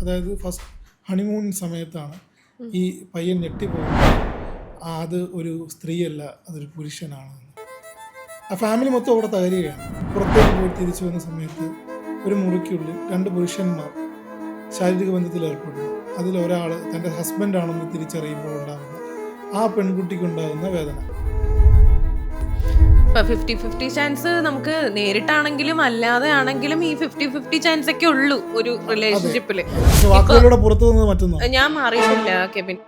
അതായത് first honeymoon സമയത്താണ് ഈ പയ്യൻ ഞെട്ടിപ്പോകുന്നത് അത് ഒരു സ്ത്രീയല്ല അതൊരു പുരുഷനാണ്. ആ ഫാമിലി മൊത്തം അവിടെ തകരുകയാണ്. പുറത്തേക്ക് പോയി തിരിച്ചു വന്ന സമയത്ത് ഒരു മുറിക്കുള്ളിൽ രണ്ട് പുരുഷന്മാർ ശാരീരിക ബന്ധത്തിൽ ഏർപ്പെടുന്നു. അതിൽ ഒരാൾ തന്റെ ഹസ്ബൻഡാണെന്ന് തിരിച്ചറിയുമ്പോൾ ഉണ്ടാകുന്ന ആ പെൺകുട്ടിക്കുണ്ടാകുന്ന വേദന. ഇപ്പൊ ഫിഫ്റ്റി ഫിഫ്റ്റി ചാൻസ് നമുക്ക് നേരിട്ടാണെങ്കിലും അല്ലാതെ ആണെങ്കിലും ഈ ഫിഫ്റ്റി ഫിഫ്റ്റി ചാൻസ് ഒക്കെ ഉള്ളൂ ഒരു റിലേഷൻഷിപ്പിൽ ഞാൻ മാറിയിട്ടില്ല കെബിൻ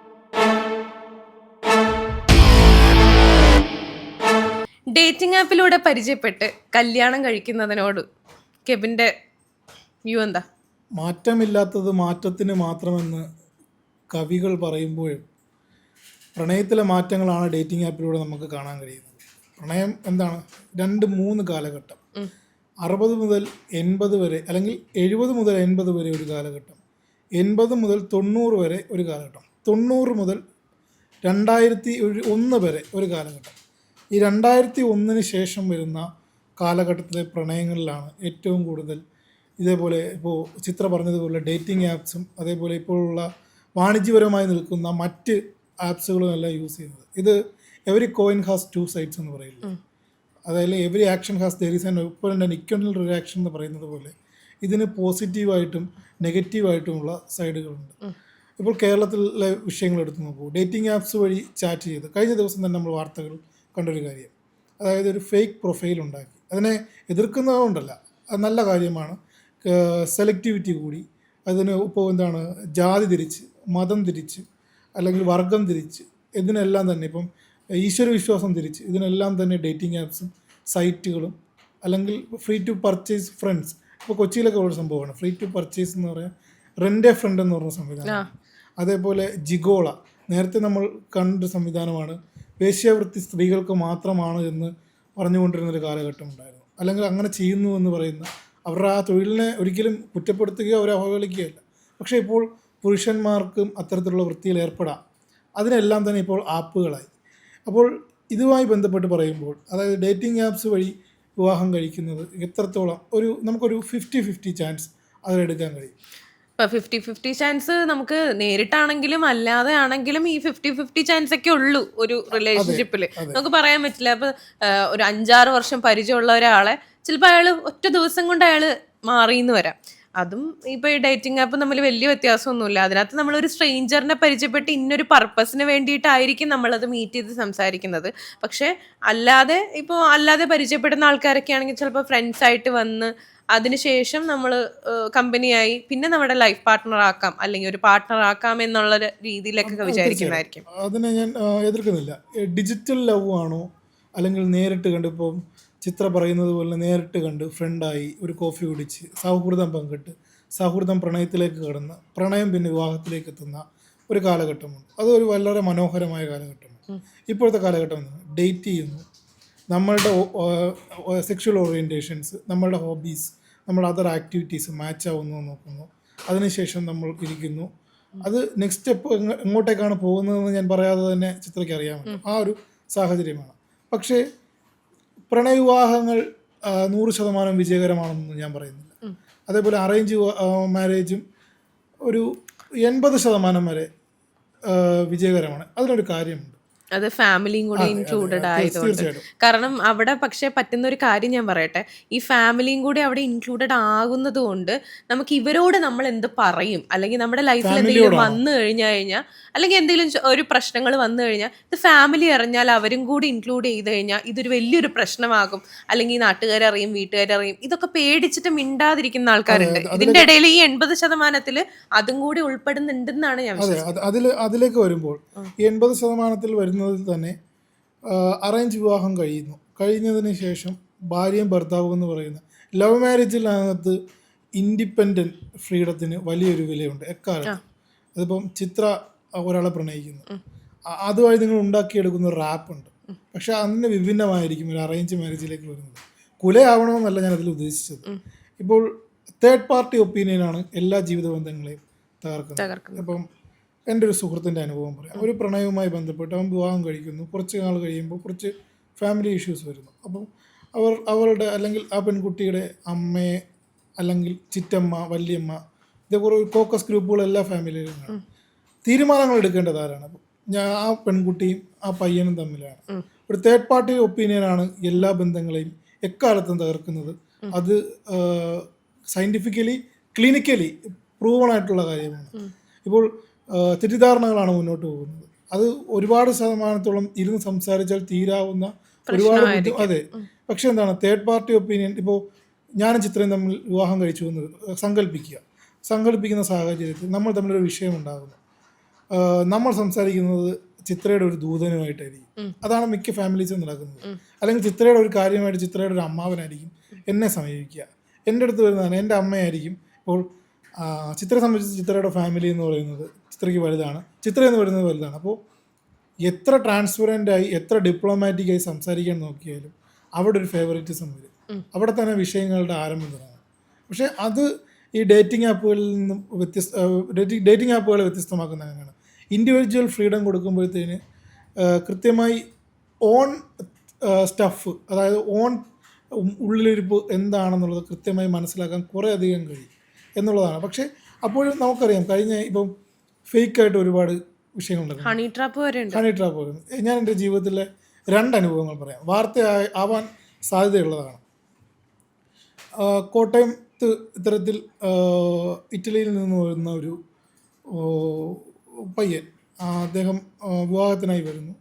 ഡേറ്റിംഗ് ആപ്പിലൂടെ പരിചയപ്പെട്ട് കല്യാണം കഴിക്കുന്നതിനോട് കെബിന്റെ വ്യൂ എന്താ? മാറ്റമില്ലാത്തത് മാറ്റത്തിന് മാത്രമെന്ന് കവികൾ പറയുമ്പോഴും പ്രണയത്തിലെ മാറ്റങ്ങളാണ് ഡേറ്റിംഗ് ആപ്പിലൂടെ നമുക്ക് കാണാൻ കഴിയുന്നത്. പ്രണയം എന്താണ്? രണ്ട് മൂന്ന് കാലഘട്ടം. അറുപത് മുതൽ എൺപത് വരെ അല്ലെങ്കിൽ എഴുപത് മുതൽ എൺപത് വരെ ഒരു കാലഘട്ടം. എൺപത് മുതൽ തൊണ്ണൂറ് വരെ ഒരു കാലഘട്ടം. തൊണ്ണൂറ് മുതൽ രണ്ടായിരത്തി ഒന്ന് വരെ ഒരു കാലഘട്ടം. ഈ രണ്ടായിരത്തി ഒന്നിന് ശേഷം വരുന്ന കാലഘട്ടത്തിലെ പ്രണയങ്ങളിലാണ് ഏറ്റവും കൂടുതൽ ഇതേപോലെ ഇപ്പോൾ ചിത്ര പറഞ്ഞതുപോലെ ഡേറ്റിംഗ് ആപ്സും അതേപോലെ ഇപ്പോഴുള്ള വാണിജ്യപരമായി നിൽക്കുന്ന മറ്റ് ആപ്സുകളും എല്ലാം യൂസ് ചെയ്യുന്നത്. ഇത് every coin has two sides എന്ന് പറയുന്നത്. അതായത് every action has there is an ഇപ്പോൾ ആൻഡ് ഇക്വലന്റ് റിയാക്ഷൻ എന്ന് പറയുന്നത് പോലെ ഇതിന് പോസിറ്റീവായിട്ടും നെഗറ്റീവായിട്ടുമുള്ള സൈഡുകളുണ്ട് ഇപ്പോൾ കേരളത്തിലെ വിഷയങ്ങൾ എടുത്തു നോക്കൂ. ഡേറ്റിംഗ് ആപ്സ് വഴി ചാറ്റ് ചെയ്ത് കഴിഞ്ഞ ദിവസം തന്നെ നമ്മൾ വാർത്തകൾ കണ്ടൊരു കാര്യം. അതായത് ഒരു ഫേക്ക് പ്രൊഫൈൽ ഉണ്ടാക്കി. അതിനെ എതിർക്കുന്നതുകൊണ്ടല്ല അത് നല്ല കാര്യമാണ്. സെലക്ടിവിറ്റി കൂടി. അതിന് ഇപ്പോൾ എന്താണ് ജാതി തിരിച്ച് മതം തിരിച്ച് അല്ലെങ്കിൽ വർഗം തിരിച്ച് ഇതിനെല്ലാം തന്നെ ഇപ്പം ഈശ്വരവിശ്വാസം തിരിച്ച്. ഇതിനെല്ലാം തന്നെ ഡേറ്റിംഗ് ആപ്സും സൈറ്റുകളും അല്ലെങ്കിൽ ഫ്രീ ടു പർച്ചേസ് ഫ്രണ്ട്സ് ഇപ്പോൾ കൊച്ചിയിലൊക്കെ ഉള്ള സംഭവമാണ്. ഫ്രീ ടു പർച്ചേസ് എന്ന് പറയാൻ റെന്റ് എ ഫ്രണ്ട് എന്ന് പറഞ്ഞ സംവിധാനം. അതേപോലെ ജിഗോള നേരത്തെ നമ്മൾ കണ്ട സംവിധാനമാണ്. വേശ്യാവൃത്തി സ്ത്രീകൾക്ക് മാത്രമാണ് എന്ന് പറഞ്ഞുകൊണ്ടിരുന്ന ഒരു കാലഘട്ടം ഉണ്ടായിരുന്നു. അല്ലെങ്കിൽ അങ്ങനെ ചെയ്യുന്നു എന്ന് പറയുന്ന അവരുടെ ആ തൊഴിലിനെ ഒരിക്കലും കുറ്റപ്പെടുത്തുകയോ അവരെ അവഹേളിക്കുകയല്ല പക്ഷേ ഇപ്പോൾ പുരുഷന്മാർക്കും അത്തരത്തിലുള്ള വൃത്തിയിൽ ഏർപ്പെടാം. അതിനെല്ലാം തന്നെ ഇപ്പോൾ ആപ്പുകളായി. അപ്പോൾ ഇതുമായി ബന്ധപ്പെട്ട് പറയുമ്പോൾ അതായത് ഡേറ്റിംഗ് ആപ്സ് വഴി വിവാഹം കഴിക്കുന്നത് എത്രത്തോളം ഒരു നമുക്കൊരു ഫിഫ്റ്റി ഫിഫ്റ്റി ചാൻസ് അതിലെടുക്കാൻ കഴിയും? ഇപ്പോൾ ഫിഫ്റ്റി ഫിഫ്റ്റി ചാൻസ് നമുക്ക് നേരിട്ടാണെങ്കിലും അല്ലാതെ ആണെങ്കിലും ഈ ഫിഫ്റ്റി ഫിഫ്റ്റി ചാൻസ് ഒക്കെ ഉള്ളൂ ഒരു റിലേഷൻഷിപ്പിൽ നമുക്ക് പറയാൻ പറ്റില്ല. അപ്പോൾ ഒരു അഞ്ചാറ് വർഷം പരിചയമുള്ള ഒരാളെ ചിലപ്പോൾ അയാൾ ഒറ്റ ദിവസം കൊണ്ട് അയാൾ മാറിയെന്ന് വരാം. അതും ഇപ്പൊ ഈ ഡേറ്റിംഗ് ആപ്പ് നമ്മൾ വലിയ വ്യത്യാസമൊന്നുമില്ല. അതിനകത്ത് നമ്മൾ ഒരു സ്ട്രേഞ്ചറിനെ പരിചയപ്പെട്ട് ഇന്നൊരു പർപ്പസിന് വേണ്ടിയിട്ടായിരിക്കും നമ്മളത് മീറ്റ് ചെയ്ത് സംസാരിക്കുന്നത്. പക്ഷെ അല്ലാതെ ഇപ്പോൾ അല്ലാതെ പരിചയപ്പെടുന്ന ആൾക്കാരൊക്കെ ആണെങ്കിൽ ചിലപ്പോൾ ഫ്രണ്ട്സ് ആയിട്ട് വന്ന് അതിനുശേഷം നമ്മൾ കമ്പനിയായി പിന്നെ നമ്മുടെ ലൈഫ് പാർട്ട്ണർ ആക്കാം അല്ലെങ്കിൽ ഒരു പാർട്ട്ണർ ആക്കാം എന്നുള്ള രീതിയിലൊക്കെ വിചാരിക്കുന്നതായിരിക്കും. അതിനെ ഞാൻ എതിർക്കുന്നില്ല. ഡിജിറ്റൽ ലവ് ആണോ? അല്ലെങ്കിൽ നേരിട്ട് കണ്ട് ഇപ്പം ചിത്ര പറയുന്നത് പോലെ നേരിട്ട് കണ്ട് ഫ്രണ്ടായി ഒരു കോഫി കുടിച്ച് സൗഹൃദം പങ്കിട്ട് സൗഹൃദം പ്രണയത്തിലേക്ക് കടന്ന് പ്രണയം പിന്നെ വിവാഹത്തിലേക്ക് എത്തുന്ന ഒരു കാലഘട്ടമുണ്ട്. അതൊരു വളരെ മനോഹരമായ കാലഘട്ടമാണ്. ഇപ്പോഴത്തെ കാലഘട്ടം ഡേറ്റ് ചെയ്യുന്നു. നമ്മളുടെ സെക്ഷൽ ഓറിയന്റേഷൻസ് നമ്മളുടെ ഹോബീസ് നമ്മുടെ അതർ ആക്ടിവിറ്റീസ് മാച്ച് ആവുന്നു നോക്കുന്നു. അതിനുശേഷം നമ്മൾ ഇരിക്കുന്നു. അത് നെക്സ്റ്റ് സ്റ്റെപ്പ് എങ്ങോട്ടേക്കാണ് പോകുന്നതെന്ന് ഞാൻ പറയാതെ തന്നെ ചിത്രയ്ക്ക് അറിയാമല്ലോ ആ ഒരു സാഹചര്യമാണ്. പക്ഷേ പ്രണയവിവാഹങ്ങൾ നൂറ് ശതമാനം വിജയകരമാണെന്ന് ഞാൻ പറയുന്നില്ല. അതേപോലെ അറേഞ്ച് മാരേജും ഒരു എൺപത് ശതമാനം വരെ വിജയകരമാണ്. അതിനൊരു കാര്യമുണ്ട്. അത് ഫാമിലിയും കൂടി ഇൻക്ലൂഡഡ് ആയതുകൊണ്ട്. കാരണം അവിടെ പക്ഷെ പറ്റുന്ന ഒരു കാര്യം ഞാൻ പറയട്ടെ. ഈ ഫാമിലിയും കൂടി അവിടെ ഇൻക്ലൂഡഡ് ആകുന്നത് കൊണ്ട് നമുക്ക് ഇവരോട് നമ്മൾ എന്ത് പറയും? അല്ലെങ്കിൽ നമ്മുടെ ലൈഫിൽ എന്തെങ്കിലും വന്നു കഴിഞ്ഞു കഴിഞ്ഞാൽ അല്ലെങ്കിൽ എന്തെങ്കിലും ഒരു പ്രശ്നങ്ങൾ വന്നു കഴിഞ്ഞാൽ ഇത് ഫാമിലി അറിഞ്ഞാൽ അവരും കൂടി ഇൻക്ലൂഡ് ചെയ്ത് കഴിഞ്ഞാൽ ഇതൊരു വലിയൊരു പ്രശ്നമാകും. അല്ലെങ്കിൽ നാട്ടുകാരറിയും വീട്ടുകാരറിയും ഇതൊക്കെ പേടിച്ചിട്ട് മിണ്ടാതിരിക്കുന്ന ആൾക്കാരുണ്ട്. ഇതിന്റെ ഇടയിൽ ഈ എൺപത് ശതമാനത്തിൽ അതും കൂടി ഉൾപ്പെടുന്നുണ്ടെന്നാണ് ഞാൻ അതെ അത് അതിലേക്ക് വരുമ്പോൾ ഈ എൺപത് ശതമാനത്തിൽ വരുന്നതിൽ തന്നെ അറേഞ്ച് വിവാഹം കഴിയുന്നു. കഴിഞ്ഞതിന് ശേഷം ഭാര്യയും ഭർത്താവും എന്ന് പറയുന്ന ലവ് മാരേജിനകത്ത് ഇൻഡിപെൻഡന്റ് ഫ്രീഡത്തിന് വലിയൊരു വിലയുണ്ട് എക്കാലത്ത്. അതിപ്പം ചിത്ര ഒരാളെ പ്രണയിക്കുന്നു. അതുമായി അതുവഴി നിങ്ങൾ ഉണ്ടാക്കിയെടുക്കുന്ന റാപ്പുണ്ട് പക്ഷെ അതിന് വിഭിന്നമായിരിക്കും ഒരു അറേഞ്ച് മാരേജിലേക്ക് വരുന്നത്. കുലയാവണമെന്നല്ല ഞാൻ അതിൽ ഉദ്ദേശിച്ചത്. ഇപ്പോൾ തേർഡ് പാർട്ടി ഒപ്പീനിയനാണ് എല്ലാ ജീവിത ബന്ധങ്ങളെയും തകർക്കുന്നത്. തകർക്കുന്നത്. അപ്പം എന്റെ ഒരു സുഹൃത്തിന്റെ അനുഭവം പറയാം. ഒരു പ്രണയവുമായി ബന്ധപ്പെട്ട് അവൻ വിവാഹം കഴിക്കുന്നു. കുറച്ച് നാൾ കഴിയുമ്പോൾ കുറച്ച് ഫാമിലി ഇഷ്യൂസ് വരുന്നു. അപ്പം അവർ അവരുടെ അല്ലെങ്കിൽ ആ പെൺകുട്ടിയുടെ അമ്മയെ അല്ലെങ്കിൽ ചിറ്റമ്മ വല്യമ്മ ഇതേപോലെ ഒരു കോക്കസ് ഗ്രൂപ്പുകൾ എല്ലാ ഫാമിലിയിലും കാണും. തീരുമാനങ്ങൾ എടുക്കേണ്ടത് ആരാണ്? അപ്പം ഞാൻ ആ പെൺകുട്ടിയും ആ പയ്യനും തമ്മിലാണ്. ഒരു തേർഡ് പാർട്ടി ഒപ്പീനിയനാണ് എല്ലാ ബന്ധങ്ങളെയും എക്കാലത്തും തകർക്കുന്നത്. അത് സയന്റിഫിക്കലി ക്ലിനിക്കലി പ്രൂവൺ ആയിട്ടുള്ള കാര്യമാണ്. ഇപ്പോൾ തെറ്റിദ്ധാരണകളാണ് മുന്നോട്ട് പോകുന്നത്. അത് ഒരുപാട് ശതമാനത്തോളം ഇരുന്ന് സംസാരിച്ചാൽ തീരാവുന്ന ഒരുപാട് അതെ. പക്ഷെ എന്താണ് തേർഡ് പാർട്ടി ഒപ്പീനിയൻ ഇപ്പോൾ ഞാനും ചിത്രയും തമ്മിൽ വിവാഹം കഴിച്ചു എന്ന് സങ്കല്പിക്കുക. സങ്കല്പിക്കുന്ന സാഹചര്യത്തിൽ നമ്മൾ തമ്മിലൊരു വിഷയം ഉണ്ടാകുന്നു. നമ്മൾ സംസാരിക്കുന്നത് ചിത്രയുടെ ഒരു ദൂതനുമായിട്ടായിരിക്കും. അതാണ് മിക്ക ഫാമിലീസും നടക്കുന്നത്. അല്ലെങ്കിൽ ചിത്രയുടെ ഒരു കാര്യമായിട്ട് ചിത്രയുടെ ഒരു അമ്മാവനായിരിക്കും എന്നെ സമീപിക്കുക. എന്റെ അടുത്ത് വരുന്നതാണ് എന്റെ അമ്മയായിരിക്കും. ഇപ്പോൾ ചിത്ര സംബന്ധിച്ച് ചിത്രയുടെ ഫാമിലി എന്ന് പറയുന്നത് ചിത്രയ്ക്ക് വലുതാണ്. ചിത്ര എന്ന് പറയുന്നത് വലുതാണ്. അപ്പോൾ എത്ര ട്രാൻസ്പെറന്റ് ആയി എത്ര ഡിപ്ലോമാറ്റിക് ആയി സംസാരിക്കാൻ നോക്കിയാലും അവിടെ ഒരു ഫേവറേറ്റിസം വരും. അവിടെ തന്നെ വിഷയങ്ങളുടെ ആരംഭം തുടങ്ങും. പക്ഷേ അത് ഈ ഡേറ്റിംഗ് ആപ്പുകളിൽ നിന്നും വ്യത്യസ്ത ഡേറ്റിംഗ് ആപ്പുകളെ വ്യത്യസ്തമാക്കുന്ന അങ്ങനെയാണ്. ഇൻഡിവിജ്വൽ ഫ്രീഡം കൊടുക്കുമ്പോഴത്തേന് കൃത്യമായി ഓൺ സ്റ്റഫ് അതായത് ഓൺ ഉള്ളിലിരിപ്പ് എന്താണെന്നുള്ളത് കൃത്യമായി മനസ്സിലാക്കാൻ കുറേ അധികം കഴിയും എന്നുള്ളതാണ്. പക്ഷേ അപ്പോഴും നമുക്കറിയാം കഴിഞ്ഞ ഇപ്പം ഫേക്കായിട്ട് ഒരുപാട് വിഷയങ്ങളുണ്ടായിരുന്നു ഹണി ട്രാപ്പ് വരെ ഹണി ട്രാപ്പ് ഞാൻ എന്റെ ജീവിതത്തിലെ രണ്ട് അനുഭവങ്ങൾ പറയാം. വാർത്ത ആവാൻ സാധ്യതയുള്ളതാണ്. കോട്ടയത്ത് ഇത്തരത്തിൽ ഇറ്റലിയിൽ നിന്ന് വരുന്ന ഒരു പയ്യൻ അദ്ദേഹം വിവാഹത്തിനായി വരുന്നു.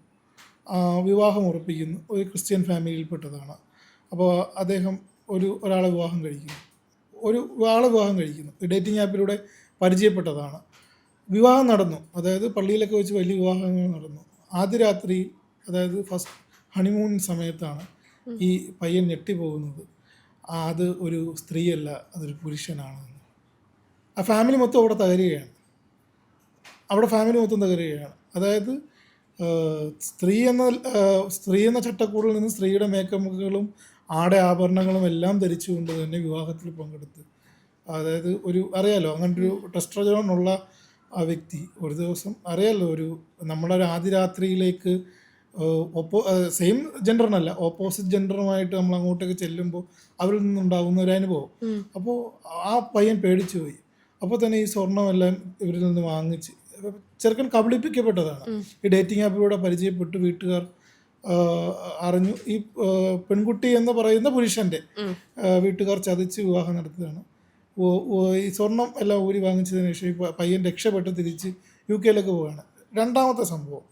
വിവാഹം ഉറപ്പിക്കുന്നു. ഒരു ക്രിസ്ത്യൻ ഫാമിലിയിൽപ്പെട്ടതാണ്. അപ്പോൾ അദ്ദേഹം ഒരു ഒരാളെ വിവാഹം കഴിക്കുന്നു. ഒരു ഒരാളെ വിവാഹം കഴിക്കുന്നു. ഡേറ്റിംഗ് ആപ്പിലൂടെ പരിചയപ്പെട്ടതാണ്. വിവാഹം നടന്നു. അതായത് പള്ളിയിലൊക്കെ വെച്ച് വലിയ വിവാഹങ്ങൾ നടന്നു. ആദ്യ രാത്രി അതായത് ഫസ്റ്റ് ഹണിമൂൺ സമയത്താണ് ഈ പയ്യൻ ഞെട്ടിപ്പോകുന്നത്. പോകുന്നത് അത് ഒരു സ്ത്രീയല്ല അതൊരു പുരുഷനാണ്. ആ ഫാമിലി മൊത്തം അവിടെ തകരുകയാണ്. അവിടെ ഫാമിലി മൊത്തം തകരുകയാണ്. അതായത് സ്ത്രീ എന്ന സ്ത്രീ എന്ന ചട്ടക്കൂടിൽ നിന്ന് സ്ത്രീയുടെ മേക്കപ്പുകളും ആടെ ആഭരണങ്ങളും എല്ലാം ധരിച്ചുകൊണ്ട് തന്നെ വിവാഹത്തിൽ പങ്കെടുത്ത്. അതായത് ഒരു അറിയാലോ ടെസ്ട്രോജോൺ ഉള്ള ആ വ്യക്തി ഒരു ദിവസം അറിയാലോ ഒരു നമ്മുടെ ഒരു ആദ്യ രാത്രിയിലേക്ക് ഒപ്പോ സെയിം ജെൻഡറിനല്ല ഓപ്പോസിറ്റ് ജെൻഡറുമായിട്ട് നമ്മൾ അങ്ങോട്ടേക്ക് ചെല്ലുമ്പോൾ അവരിൽ നിന്നുണ്ടാകുന്ന ഒരു അനുഭവം. അപ്പോൾ ആ പയ്യൻ പേടിച്ചു പോയി. അപ്പോൾ തന്നെ ഈ സ്വർണമെല്ലാം ഇവരിൽ നിന്ന് വാങ്ങിച്ച് ചെറുക്കൻ കബളിപ്പിക്കപ്പെട്ടതാണ്. ഈ ഡേറ്റിംഗ് ആപ്പിലൂടെ പരിചയപ്പെട്ട് വീട്ടുകാർ അറിഞ്ഞു. ഈ പെൺകുട്ടി എന്ന് പറയുന്ന പുരുഷന്റെ വീട്ടുകാർ ചതിച്ച് വിവാഹം ഓ- ഈ സ്വർണം എല്ലാം ഊരി വാങ്ങിച്ചതിന് ശേഷം ഈ പയ്യൻ രക്ഷപ്പെട്ട് തിരിച്ച് യു കെയിലേക്ക് പോവുകയാണ്. രണ്ടാമത്തെ സംഭവം.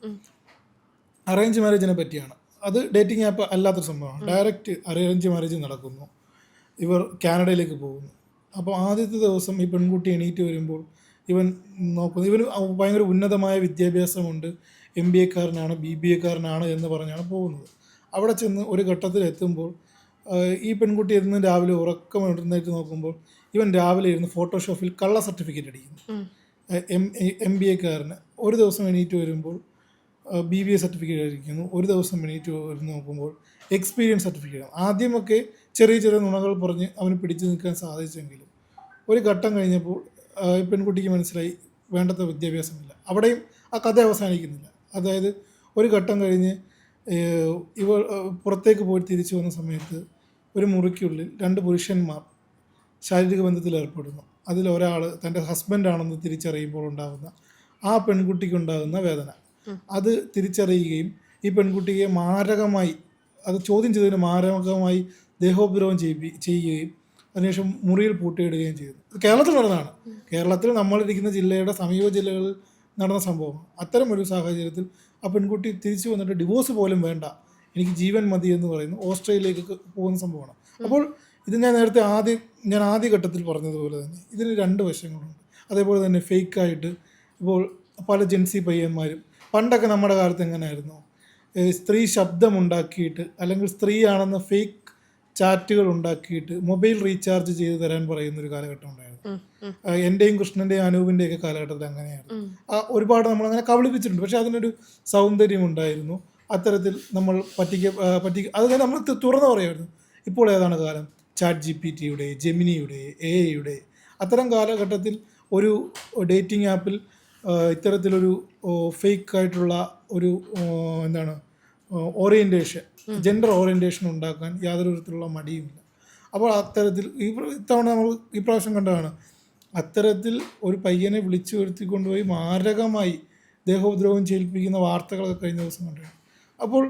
അറേഞ്ച് മാരേജിനെ പറ്റിയാണ്. അത് ഡേറ്റിംഗ് ആപ്പ് അല്ലാത്തൊരു സംഭവമാണ്. ഡയറക്റ്റ് അറേഞ്ച് മാരേജ് നടക്കുന്നു. ഇവർ കാനഡയിലേക്ക് പോകുന്നു. അപ്പോൾ ആദ്യത്തെ ദിവസം ഈ പെൺകുട്ടി എണീറ്റ് വരുമ്പോൾ ഇവൻ നോക്കുന്നു. ഇവന് ഭയങ്കര ഉന്നതമായ വിദ്യാഭ്യാസമുണ്ട്. എം ബി എക്കാരനാണ് ബി ബി എക്കാരനാണ് എന്ന് പറഞ്ഞാണ് പോകുന്നത്. അവിടെ ചെന്ന് ഒരു ഘട്ടത്തിൽ എത്തുമ്പോൾ ഈ പെൺകുട്ടി ഇരുന്ന് രാവിലെ ഉറക്കം എഴുന്നേറ്റ് നോക്കുമ്പോൾ ഇവൻ രാവിലെ ഇരുന്ന് ഫോട്ടോഷോപ്പിൽ കള്ള സർട്ടിഫിക്കറ്റ് അടിക്കുന്നു. എം എം ബി എക്കാരന് ഒരു ദിവസം എണീറ്റ് വരുമ്പോൾ ബി ബി എ സർട്ടിഫിക്കറ്റ് അടിക്കുന്നു. ഒരു ദിവസം എണീറ്റ് വരുന്ന നോക്കുമ്പോൾ എക്സ്പീരിയൻസ് സർട്ടിഫിക്കറ്റ് ആദ്യമൊക്കെ ചെറിയ ചെറിയ നുണകൾ പറഞ്ഞ് അവന് പിടിച്ചു നിൽക്കാൻ സാധിച്ചെങ്കിലും ഒരു ഘട്ടം കഴിഞ്ഞപ്പോൾ പെൺകുട്ടിക്ക് മനസ്സിലായി വേണ്ടത്ര വിദ്യാഭ്യാസമില്ല. അവിടെയും ആ കഥ അവസാനിക്കുന്നില്ല. അതായത് ഒരു ഘട്ടം കഴിഞ്ഞ് ഇവ പുറത്തേക്ക് പോയി തിരിച്ചു വന്ന സമയത്ത് ഒരു മുറിക്കുള്ളിൽ രണ്ട് പുരുഷന്മാർ ശാരീരിക ബന്ധത്തിൽ ഏർപ്പെടുന്നു. അതിൽ ഒരാൾ തന്റെ ഹസ്ബൻഡാണെന്ന് തിരിച്ചറിയുമ്പോൾ ഉണ്ടാകുന്ന ആ പെൺകുട്ടിക്കുണ്ടാകുന്ന വേദന. അത് തിരിച്ചറിയുകയും ഈ പെൺകുട്ടിയെ മാരകമായി അത് ചോദ്യം ചെയ്തതിന് മാരകമായി ദേഹോപദ്രവം ചെയ്യി ചെയ്യുകയും അതിനുശേഷം മുറിയിൽ പൂട്ടിയിടുകയും ചെയ്തു കേരളത്തിൽ നടന്നതാണ്. കേരളത്തിൽ നമ്മളിരിക്കുന്ന ജില്ലയുടെ സമീപ ജില്ലകളിൽ നടന്ന സംഭവം അത്തരം ഒരു സാഹചര്യത്തിൽ ആ പെൺകുട്ടി തിരിച്ചു വന്നിട്ട് ഡിവോഴ്സ് പോലും വേണ്ട. എനിക്ക് ജീവൻ മതി എന്ന് പറയുന്നു ഓസ്ട്രേലിയയിലേക്ക് പോകുന്ന സംഭവമാണ്. അപ്പോൾ ഇത് ഞാൻ നേരത്തെ ആദ്യം ഞാൻ ആദ്യ ഘട്ടത്തിൽ പറഞ്ഞതുപോലെ തന്നെ ഇതിന് രണ്ട് വശങ്ങളുണ്ട്. അതേപോലെ തന്നെ ഫേക്കായിട്ട് ഇപ്പോൾ പല ജെൻസി പയ്യന്മാരും പണ്ടൊക്കെ നമ്മുടെ കാലത്ത് എങ്ങനെയായിരുന്നു? സ്ത്രീ ശബ്ദമുണ്ടാക്കിയിട്ട് അല്ലെങ്കിൽ സ്ത്രീയാണെന്ന ഫേക്ക് ചാറ്റുകൾ ഉണ്ടാക്കിയിട്ട് മൊബൈൽ റീചാർജ് ചെയ്ത് തരാൻ പറയുന്ന ഒരു കാലഘട്ടം ഉണ്ടായിരുന്നു. എന്റെയും കൃഷ്ണന്റെയും അനൂപിന്റെയും ഒക്കെ കാലഘട്ടത്തിൽ അങ്ങനെയാണ് ആ, ഒരുപാട് നമ്മൾ അങ്ങനെ കബളിപ്പിച്ചിട്ടുണ്ട്. പക്ഷെ അതിനൊരു സൗന്ദര്യം ഉണ്ടായിരുന്നു. അത്തരത്തിൽ നമ്മൾ പറ്റിക്ക പറ്റി അത് നമ്മൾ തുറന്നു പറയുമായിരുന്നു ഇപ്പോൾ ഏതാണ് കാലം? ചാറ്റ് ജി പി ടിയുടെ ജെമിനിയുടെ എ ഐയുടെ അത്തരം കാലഘട്ടത്തിൽ ഒരു ഡേറ്റിംഗ് ആപ്പിൽ ഇത്തരത്തിലൊരു ഫേക്ക് ആയിട്ടുള്ള ഒരു എന്താണ് ഓറിയന്റേഷൻ ജെൻഡർ ഓറിയന്റേഷൻ ഉണ്ടാക്കാൻ യാതൊരു വിധത്തിലുള്ള മടിയുമില്ല. അപ്പോൾ അത്തരത്തിൽ ഈ ഇത്തവണ നമ്മൾ ഈ പ്രാവശ്യം കണ്ടതാണ് അത്തരത്തിൽ ഒരു പയ്യനെ വിളിച്ചു വരുത്തിക്കൊണ്ടുപോയി മാരകമായി ദേഹോദ്രവം ചെയ്യിപ്പിക്കുന്ന വാർത്തകളൊക്കെ കഴിഞ്ഞ ദിവസം കണ്ടിരുന്നു അപ്പോൾ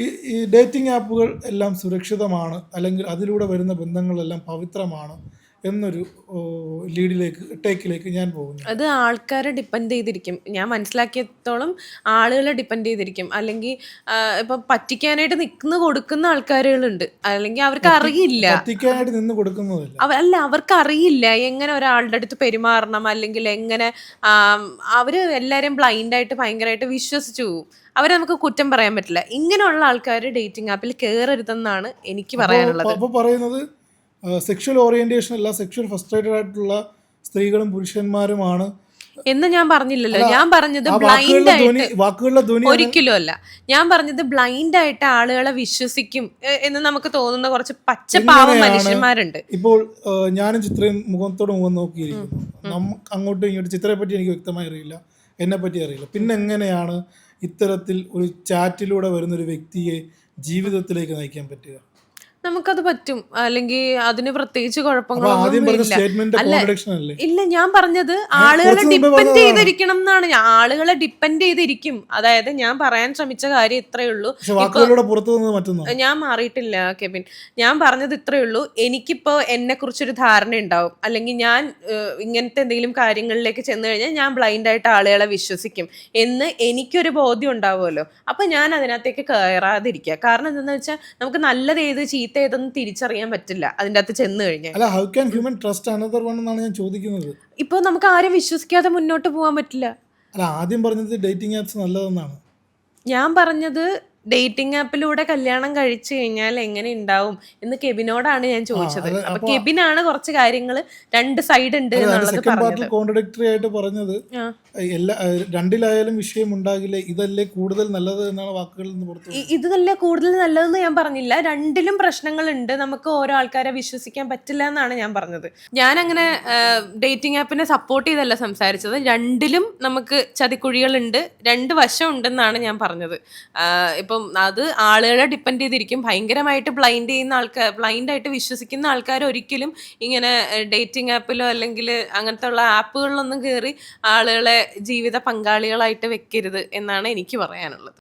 ഈ ഡേറ്റിംഗ് ആപ്പുകൾ എല്ലാം സുരക്ഷിതമാണ്. അല്ലെങ്കിൽ അതിലൂടെ വരുന്ന ബന്ധങ്ങളെല്ലാം പവിത്രമാണ്. എന്നൊരു ലീഡിലേക്ക് ടേക്കിലേക്ക് ഞാൻ പോകുന്നു. അത് ആൾക്കാരെ ഡിപ്പെൻഡ് ചെയ്തിരിക്കും. ഞാൻ മനസ്സിലാക്കിയത്തോളം ആളുകളെ ഡിപ്പെൻഡ് ചെയ്തിരിക്കും. അല്ലെങ്കിൽ ഇപ്പൊ പറ്റിക്കാനായിട്ട് നിൽക്കുന്ന കൊടുക്കുന്ന ആൾക്കാരുകളുണ്ട്. അല്ലെങ്കിൽ അവർക്ക് അറിയില്ല. പറ്റിക്കാനായിട്ട് നിന്ന് കൊടുക്കുന്നതല്ല. അല്ല അവർക്ക് അറിയില്ല എങ്ങനെ ഒരാളുടെ അടുത്ത് പെരുമാറണം? അല്ലെങ്കിൽ എങ്ങനെ അവർ എല്ലാവരും ബ്ലൈൻഡായിട്ട് ഭയങ്കരമായിട്ട് വിശ്വസിച്ചു പോകും അവരെ നമുക്ക് കുറ്റം പറയാൻ പറ്റില്ല. ഇങ്ങനെയുള്ള ആൾക്കാർ ഡേറ്റിംഗ് ആപ്പിൽ കയറരുതെന്നാണ് എനിക്ക് പറയാനുള്ളത്. അപ്പോൾ പറയുന്നത് സെക്ഷൽ ഓറിയന്റേഷൻ അല്ല സെക്ഷൽ ഫസ്ട്രേറ്റഡ് ആയിട്ടുള്ള സ്ത്രീകളും പുരുഷന്മാരുമാണ്. എന്ന് ഞാൻ പറഞ്ഞില്ലല്ലോ. ഞാൻ പറഞ്ഞത് ബ്ലൈൻഡ് ആയിട്ട് ഒരിക്കലും അല്ല. ഞാൻ പറഞ്ഞത് ബ്ലൈൻഡ് ആയിട്ട് ആളുകളെ വിശ്വസിക്കും എന്ന് നമുക്ക് തോന്നുന്ന കുറച്ച് പച്ചപ്പാവ മനുഷ്യന്മാരുണ്ട്. ഇപ്പോൾ ഞാനും ചിത്രയും മുഖത്തോട് മുഖം നോക്കിയിരിക്കുന്നു. നമുക്ക് അങ്ങോട്ടും ഇങ്ങോട്ടും ചിത്രയെ പറ്റി എനിക്ക് വ്യക്തമായി അറിയില്ല. എന്നെ പറ്റി അറിയില്ല. പിന്നെ എങ്ങനെയാണ് ഇത്തരത്തിൽ ഒരു ചാറ്റിലൂടെ വരുന്ന ഒരു വ്യക്തിയെ ജീവിതത്തിലേക്ക് നയിക്കാൻ പറ്റുക? നമുക്കത് പറ്റും. അല്ലെങ്കിൽ അതിന് പ്രത്യേകിച്ച് കുഴപ്പങ്ങളൊന്നും ഇല്ല. അല്ല, ഇല്ല ഞാൻ പറഞ്ഞത് ആളുകളെ ഡിപ്പെൻഡ് ചെയ്തിരിക്കണം എന്നാണ്. ഞാൻ ആളുകളെ ഡിപ്പെൻഡ് ചെയ്തിരിക്കും. അതായത് ഞാൻ പറയാൻ ശ്രമിച്ച കാര്യം ഇത്രയേ ഉള്ളൂ. ഞാൻ മാറിയിട്ടില്ല കെബിൻ ഞാൻ പറഞ്ഞത് ഇത്രയേ ഉള്ളൂ. എനിക്കിപ്പോ എന്നെ കുറിച്ചൊരു ധാരണ ഉണ്ടാവും. അല്ലെങ്കിൽ ഞാൻ ഇങ്ങനത്തെ എന്തെങ്കിലും കാര്യങ്ങളിലേക്ക് ചെന്ന് കഴിഞ്ഞാൽ ഞാൻ ബ്ലൈൻഡ് ആയിട്ട് ആളുകളെ വിശ്വസിക്കും. എന്ന് എനിക്കൊരു ബോധ്യം ഉണ്ടാവുമല്ലോ. അപ്പൊ ഞാൻ അതിനകത്തേക്ക് കയറാതിരിക്കുക. കാരണം എന്താണെന്ന് വെച്ചാൽ നമുക്ക് നല്ലത് ഏത് ചീത്ത ഏതെന്ന് തിരിച്ചറിയാൻ പറ്റില്ല. അതിന്റെ അകത്ത് ചെന്ന് കഴിഞ്ഞാൽ. അല്ല how can human trust another one എന്നാണ് ഞാൻ ചോദിക്കുന്നത്. ഇപ്പോൾ നമുക്ക് ആരും വിശ്വസിക്കാതെ മുന്നോട്ട് പോകാൻ പറ്റില്ല. അല്ല ആദ്യം പറഞ്ഞത് ഡേറ്റിംഗ് ആപ്സ് നല്ലതെന്നാണ്. ഞാൻ പറഞ്ഞത് ഡേറ്റിംഗ് ആപ്പിലൂടെ കല്യാണം കഴിച്ചു കഴിഞ്ഞാൽ എങ്ങനെ ഉണ്ടാവും എന്ന് കെബിനോടാണ് ഞാൻ ചോദിച്ചത്. അപ്പൊ കെബിനാണ് കുറച്ച് കാര്യങ്ങൾ രണ്ട് സൈഡ് ഉണ്ട് എന്നുള്ളത് പറഞ്ഞത്. കോൺട്രഡിക്ടറി ആയിട്ട് പറഞ്ഞത്. എല്ലാ രണ്ടിലായാലും വിഷയം ഉണ്ടാകില്ല ഇതല്ലേ കൂടുതൽ നല്ലത് എന്നാണ് വാക്കുകളിൽ നിന്ന് പുറത്തു ഇതല്ലേ കൂടുതൽ നല്ലതെന്ന് ഞാൻ പറഞ്ഞില്ല. രണ്ടിലും പ്രശ്നങ്ങളുണ്ട്. നമുക്ക് ഓരോ ആൾക്കാരെ വിശ്വസിക്കാൻ പറ്റില്ല എന്നാണ് ഞാൻ പറഞ്ഞത്. ഞാൻ അങ്ങനെ ഡേറ്റിംഗ് ആപ്പിനെ സപ്പോർട്ട് ചെയ്തല്ല സംസാരിച്ചത്. രണ്ടിലും നമുക്ക് ചതിക്കുഴികളുണ്ട്. രണ്ട് വശം ഉണ്ടെന്നാണ് ഞാൻ പറഞ്ഞത്. ഇപ്പം അത് ആളുകളെ ഡിപ്പെൻഡ് ചെയ്തിരിക്കും. ഭയങ്കരമായിട്ട് ബ്ലൈൻഡ് ചെയ്യുന്ന ആൾക്കാർ ബ്ലൈൻഡ് ആയിട്ട് വിശ്വസിക്കുന്ന ആൾക്കാർ ഒരിക്കലും ഇങ്ങനെ ഡേറ്റിംഗ് ആപ്പിലോ അല്ലെങ്കിൽ അങ്ങനത്തെ ഉള്ള ആപ്പുകളിലൊന്നും കയറി ആളുകളെ ജീവിത പങ്കാളികളായിട്ട് വെക്കരുത് എന്നാണ് എനിക്ക് പറയാനുള്ളത്.